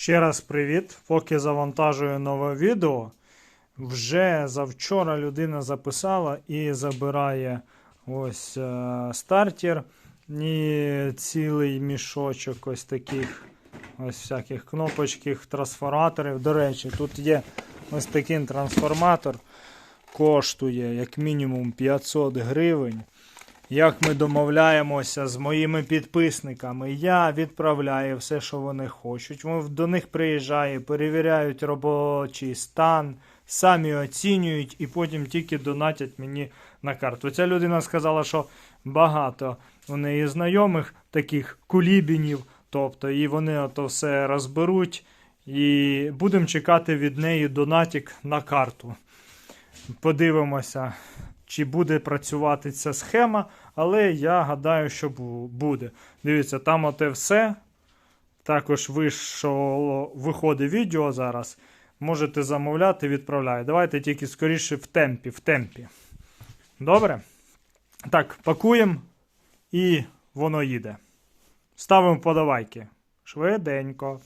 Ще раз привіт. Поки завантажую нове відео. Вже завчора людина записала і забирає ось е, стартер і цілий мішочок ось таких ось всяких кнопочків, трансформаторів. До речі, тут є ось такий трансформатор. Коштує як мінімум 500 гривень. Як ми домовляємося з моїми підписниками, я відправляю все, що вони хочуть. Ми до них приїжджаю, перевіряють робочий стан, самі оцінюють і потім тільки донатять мені на карту. Ця людина сказала, що багато у неї знайомих таких кулібінів, тобто і вони ото все розберуть. І будемо чекати від неї донатик на карту. Подивимося, чи буде працювати ця схема, але я гадаю, що буде. Дивіться, там оте все. Також вийшло, виходить відео зараз. Можете замовляти, відправляю. Давайте тільки скоріше в темпі, в темпі. Добре? Так, пакуємо і воно їде. Ставимо подавайки. Швиденько.